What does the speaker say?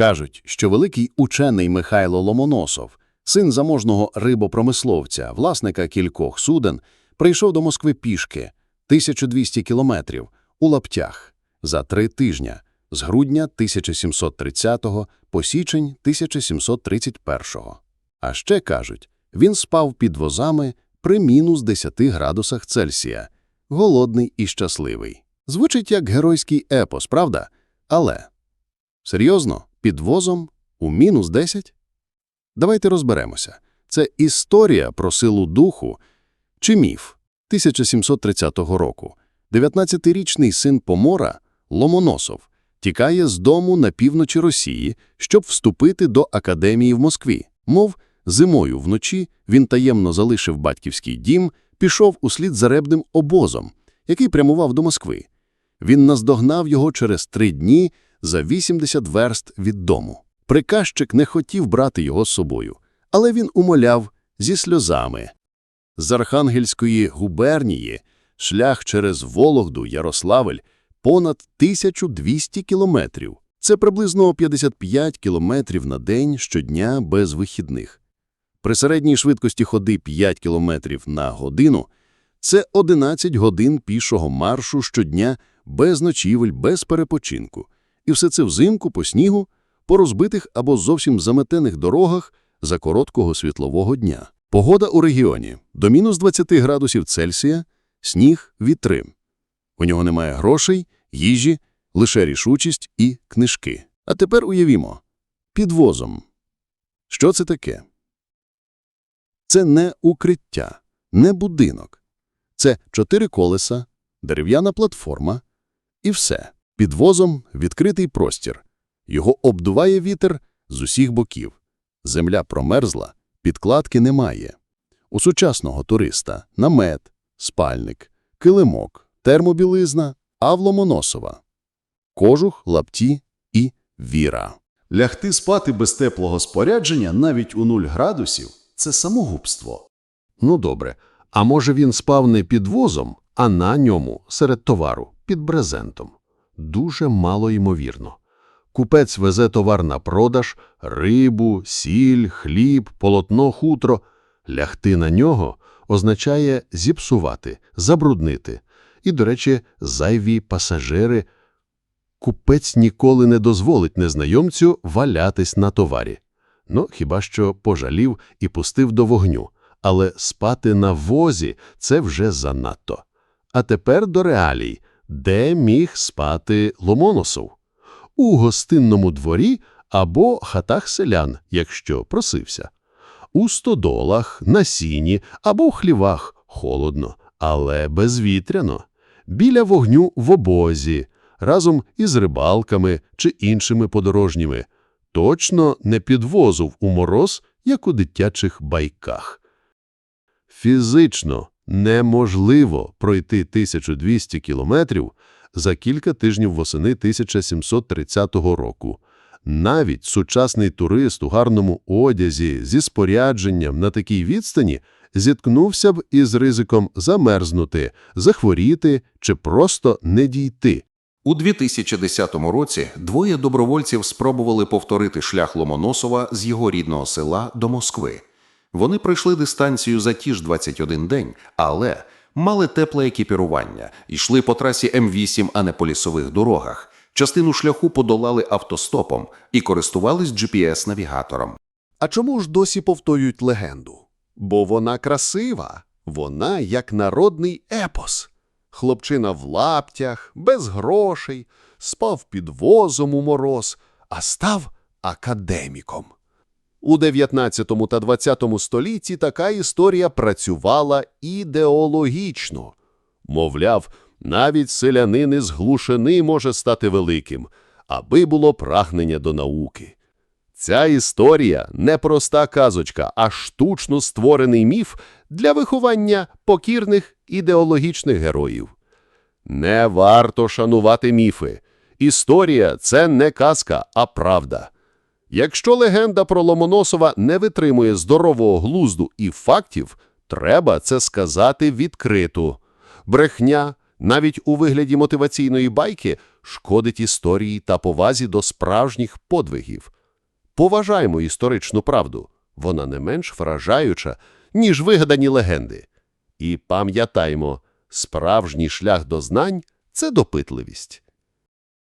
Кажуть, що великий учений Михайло Ломоносов, син заможного рибопромисловця, власника кількох суден, прийшов до Москви пішки 1200 кілометрів у лаптях за три тижня з грудня 1730 по січень 1731. А ще кажуть, він спав під возами при мінус 10 градусах Цельсія, голодний і щасливий. Звучить як геройський епос, правда? Але серйозно, під возом у мінус 10? Давайте розберемося. Це історія про силу духу чи міф 1730 року. 19-річний син Помора Ломоносов тікає з дому на півночі Росії, щоб вступити до академії в Москві. Мов, зимою вночі він таємно залишив батьківський дім, пішов услід за ребним обозом, який прямував до Москви. Він наздогнав його через три дні за 80 верст від дому. Приказчик не хотів брати його з собою, але він умоляв зі сльозами. З Архангельської губернії шлях через Вологду, Ярославль понад 1200 кілометрів. Це приблизно 55 кілометрів на день щодня без вихідних. При середній швидкості ходи 5 кілометрів на годину – це 11 годин пішого маршу щодня без ночівель, без перепочинку. І все це взимку по снігу, по розбитих або зовсім заметених дорогах за короткого світлового дня. Погода у регіоні – до мінус 20 градусів Цельсія, сніг, вітри. У нього немає грошей, їжі, лише рішучість і книжки. А тепер уявімо – під возом. Що це таке? Це не укриття, не будинок. Це чотири колеса, дерев'яна платформа і все. Під возом відкритий простір. Його обдуває вітер з усіх боків. Земля промерзла, підкладки немає. У сучасного туриста намет, спальник, килимок, термобілизна, а в Ломоносова – кожух, лапті і віра. Лягти спати без теплого спорядження навіть у 0 градусів – це самогубство. Ну добре, а може він спав не під возом, а на ньому, серед товару, під брезентом? Дуже мало ймовірно. Купець везе товар на продаж – рибу, сіль, хліб, полотно, хутро. Лягти на нього означає зіпсувати, забруднити. І, до речі, зайві пасажири. Купець ніколи не дозволить незнайомцю валятись на товарі. Ну, хіба що пожалів і пустив до вогню. Але спати на возі – це вже занадто. А тепер до реалій. Де міг спати Ломоносов? У гостинному дворі або хатах селян, якщо просився. У стодолах, на сіні або в хлівах холодно, але безвітряно. Біля вогню в обозі, разом із рибалками чи іншими подорожніми. Точно не підвозив у мороз, як у дитячих байках. Фізично неможливо пройти 1200 кілометрів за кілька тижнів восени 1730 року. Навіть сучасний турист у гарному одязі зі спорядженням на такій відстані зіткнувся б із ризиком замерзнути, захворіти чи просто не дійти. У 2010 році двоє добровольців спробували повторити шлях Ломоносова з його рідного села до Москви. Вони пройшли дистанцію за ті ж 21 день, але мали тепле екіпірування, йшли по трасі М8, а не по лісових дорогах. Частину шляху подолали автостопом і користувались GPS-навігатором. А чому ж досі повторюють легенду? Бо вона красива, вона як народний епос. Хлопчина в лаптях, без грошей, спав під возом у мороз, а став академіком. У 19 та 20 столітті така історія працювала ідеологічно. Мовляв, навіть селянин із глушини може стати великим, аби було прагнення до науки. Ця історія не проста казочка, а штучно створений міф для виховання покірних ідеологічних героїв. Не варто шанувати міфи. Історія – це не казка, а правда. Якщо легенда про Ломоносова не витримує здорового глузду і фактів, треба це сказати відкрито. Брехня, навіть у вигляді мотиваційної байки, шкодить історії та повазі до справжніх подвигів. Поважаємо історичну правду, вона не менш вражаюча, ніж вигадані легенди. І пам'ятаймо, справжній шлях до знань – це допитливість.